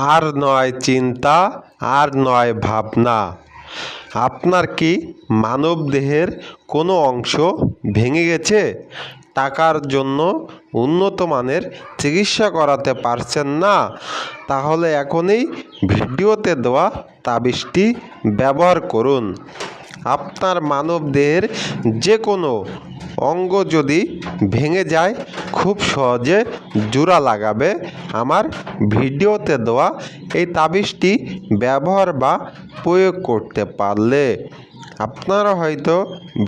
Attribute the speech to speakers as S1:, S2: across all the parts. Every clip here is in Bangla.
S1: আর নয় চিন্তা, আর নয় ভাবনা। আপনার কি মানবদেহের কোনো অংশ ভেঙে গেছে? টাকার জন্য উন্নত মানের চিকিৎসা করাতে পারছেন না। তাহলে এখনই ভিডিওতে দেওয়া তাবিজটি ব্যবহার করুন। আপনার মানবদেহের যে কোনো অঙ্গ যদি ভেঙে যায়, খুব সহজে জোড়া লাগাবে। আমার ভিডিওতে দেওয়া এই তাবিজটি ব্যবহার বা প্রয়োগ করতে পারলে আপনারা হয়তো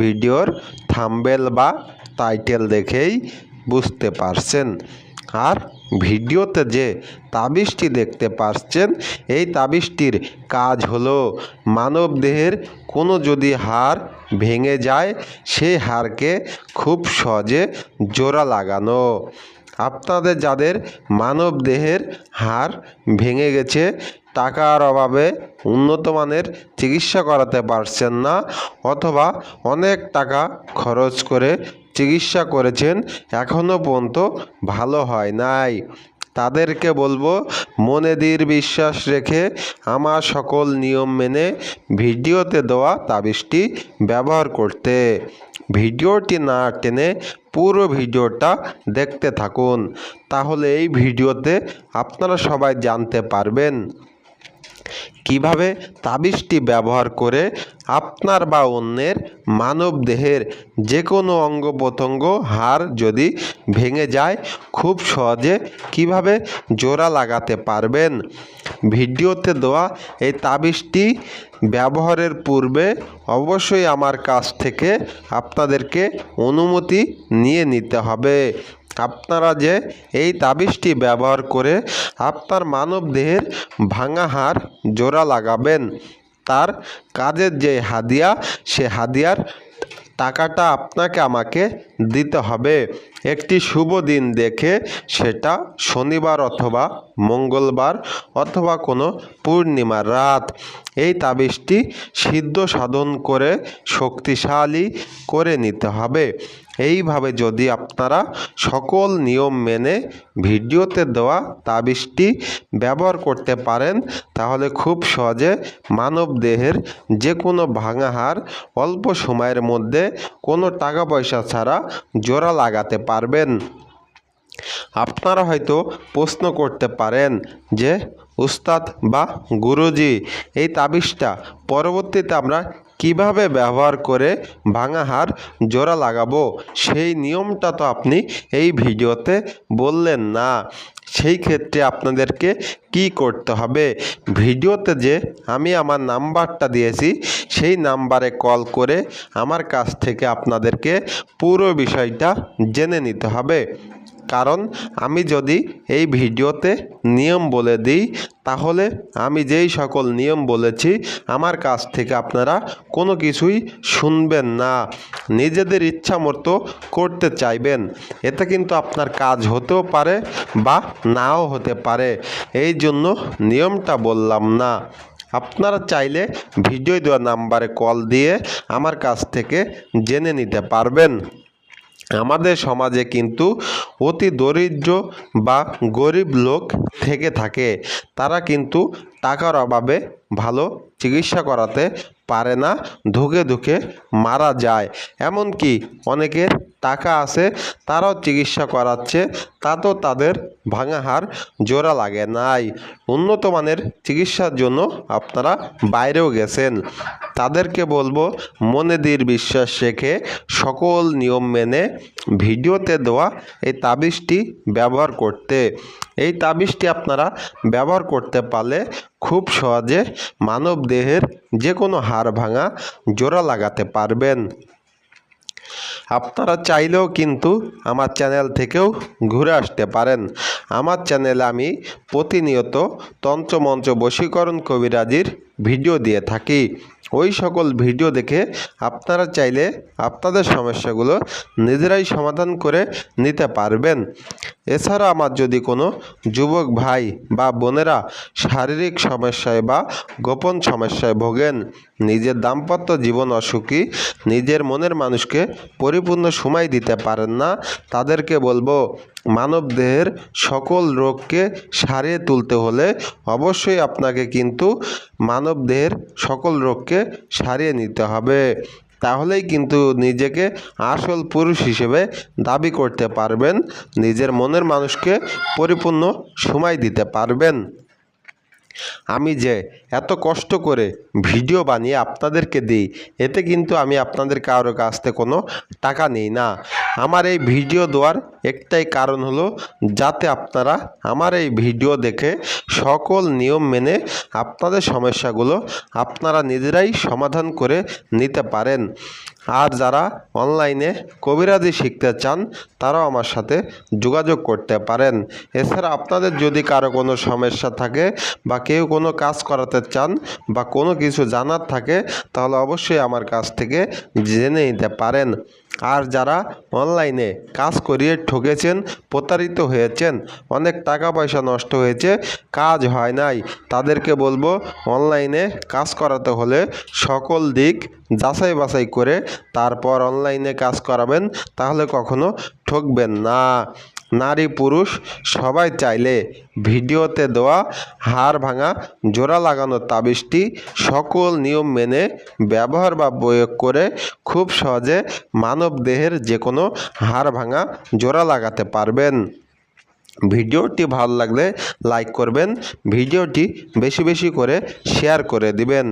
S1: ভিডিওর থাম্বেল বা টাইটেল দেখেই বুঝতে পারছেন। আর ভিডিওতে যে তাবিজটি দেখতে পাচ্ছেন, এই তাবিজটির কাজ হলো মানবদেহের কোনো যদি হার ভেঙে যায় সেই হারকে খুব সহজে জোড়া লাগানো। আপনাদের যাদের মানবদেহের হাড় ভেঙে গেছে, টাকার অভাবে উন্নত মানের চিকিৎসা করাতে পারছেন না অথবা অনেক টাকা খরচ করে চিকিৎসা করেছেন এখনও পর্যন্ত ভালো হয় নাই। তাদেরকে বলব, মনে দীর বিশ্বাস রেখে আমার সকল নিয়ম মেনে ভিডিওতে দেওয়া তাবিজটি ব্যবহার করতে। ভিডিওটি না টেনে পুরো ভিডিওটা দেখতে থাকুন। তাহলে এই ভিডিওতে আপনারা সবাই জানতে পারবেন। কীভাবে তাবিজটি ব্যবহার করে আপনার বা অন্যের মানব দেহের যে কোনো অঙ্গ প্রত্যঙ্গ হাড় যদি ভেঙে যায়, খুব সহজে কীভাবে জোড়া লাগাতে পারবেন? ভিডিওতে দেওয়া এই তাবিজটি ব্যবহারের পূর্বে অবশ্যই আমার কাছ থেকে আপনাদেরকে অনুমতি নিয়ে নিতে হবে। আপনারা যে এই তাবিজটি ব্যবহার করে আপনার মানব দেহের ভাঙা হাড় জোড়া লাগাবেন, তার কাজের যে হাদিয়া, সে হাদিয়ার টাকাটা আপনাকে আমাকে দিতে হবে। একটি শুভ দিন দেখে সেটা শনিবার অথবা মঙ্গলবার অথবা কোনো পূর্ণিমার রাত। এই তাবিজটি সিদ্ধ সাধন করে শক্তিশালী করে নিতে হবে। এইভাবে যদি আপনারা সকল নিয়ম মেনে ভিডিওতে দেওয়া তাবিজটি ব্যবহার করতে পারেন, তাহলে খুব সহজে মানব দেহের যে কোনো ভাঙা হাড় অল্প সময়ের মধ্যে কোনো টাকা পয়সা ছাড়া জোড়া লাগাতে পারবেন। আপনারা হয়তো প্রশ্ন করতে পারেন যে উস্তাদ বা গুরুজি, এই তাবিজটা পরবর্তীতে আমরা কীভাবে ব্যবহার করে ভাঙা হার জোড়া লাগাবো? সেই নিয়মটা তো আপনি এই ভিডিওতে বললেন না। সেই ক্ষেত্রে আপনাদেরকে কি করতে হবে? ভিডিওতে যে আমি আমার নাম্বারটা দিয়েছি, সেই নাম্বারে কল করে আমার কাছ থেকে আপনাদেরকে পুরো বিষয়টা জেনে নিতে হবে। কারণ আমি যদি এই ভিডিওতে নিয়ম বলে দিই, তাহলে আমি যেই সকল নিয়ম বলেছি, আমার কাছ থেকে আপনারা কোনো কিছুই শুনবেন না। নিজেদের ইচ্ছা মতো করতে চাইবেন। এতে কিন্তু আপনার কাজ হতেও পারে বা নাও হতে পারে। এই জন্য নিয়মটা বললাম না। আপনারা চাইলে ভিডিও দেওয়া নাম্বারে কল দিয়ে আমার কাছ থেকে জেনে নিতে পারবেন। আমাদের সমাজে কিন্তু অতি দরিদ্র বা গরিব লোক থেকে থাকে। তারা কিন্তু টাকার অভাবে ভালো চিকিৎসা করাতে পারে না, ধুকে ধুকে মারা যায়। এমনকি অনেকের টাকা আছে, তারাও চিকিৎসা করাচ্ছে, তাতেও তাদের ভাঙা হাড় জোড়া লাগে নাই। উন্নত মানের চিকিৎসার জন্য আপনারা বাইরেও গেছেন। তাদেরকে বলব, মনে দৃঢ় বিশ্বাস রেখে সকল নিয়ম মেনে ভিডিওতে দেওয়া এই তাবিজটি ব্যবহার করতে। এই তাবিজটি আপনারা ব্যবহার করতে পারলে খুব সহজে মানব দেহের যে কোনো হাড় ভাঙা জোড়া লাগাতে পারবেন। আপনারা চাইলেও কিন্তু আমার চ্যানেল থেকেও ঘুরে আসতে পারেন। আমার চ্যানেলে আমি প্রতিনিয়ত তন্ত্রমন্ত্র বশীকরণ কবিরাজির ভিডিও দিয়ে থাকি। ওই সকল ভিডিও দেখে আপনারা চাইলে আপনাদের সমস্যাগুলো নিজেরাই সমাধান করে নিতে পারবেন। এছাড়া আমার যদি কোনো যুবক ভাই বা বোনেরা শারীরিক সমস্যায় বা গোপন সমস্যায় ভোগেন, নিজের দাম্পত্য জীবন অসুখী, নিজের মনের মানুষকে পরিপূর্ণ সময় দিতে পারেন না, তাদেরকে বলব মানবদেহের সকল রোগকে সারিয়ে তুলতে হলে অবশ্যই আপনাকে কিন্তু মানবদেহের সকল রোগকে সারিয়ে নিতে হবে। তাহলেই কিন্তু নিজেকে আসল পুরুষ হিসেবে দাবি করতে পারবেন, নিজের মনের মানুষকে পরিপূর্ণ সময় দিতে পারবেন। আমি যে এত কষ্ট করে ভিডিও বানিয়ে আপনাদেরকে দিই, এতে কিন্তু আমি আপনাদের কারও কাছ থেকে কোনো টাকা নিই না। আমার এই ভিডিও দেওয়ার একটাই কারণ হলো, যাতে আপনারা আমার এই ভিডিও দেখে সকল নিয়ম মেনে আপনাদের সমস্যাগুলো আপনারা নিজেরাই সমাধান করে নিতে পারেন। আর যারা অনলাইনে কবিরাজি শিখতে চান, তারাও আমার সাথে যোগাযোগ করতে পারেন। এছাড়া আপনাদের যদি কারও কোনো সমস্যা থাকে বা কেউ কোনো কাজ করাতে চান বা কোনো কিছু জানার থাকে, তাহলে অবশ্যই আমার কাছ থেকে জেনে নিতে পারেন। আর যারা অনলাইনে কাজ করিয়ে ঠকেছেন, প্রতারিত হয়েছেন, অনেক টাকা পয়সা নষ্ট হয়েছে, কাজ হয় নাই, তাদেরকে বলব অনলাইনে কাজ করাতে হলে সকল দিক যাচাই বাছাই করে তারপর অনলাইনে কাজ করাবেন, তাহলে কখনো ঠকবেন না। নারী, পুরুষ সবাই চাইলে ভিডিওতে দেওয়া হাড় ভাঙা, জোড়া লাগানো তাবিজটি সকল নিয়ম মেনে, ব্যবহার বা প্রয়োগ করে খুব সহজে মানব দেহের যে কোনো হাড় ভাঙা, জোড়া লাগাতে পারবেন। ভিডিওটি ভালো লাগলে লাইক করবেন, ভিডিওটি বেশি বেশি করে শেয়ার করে দিবেন।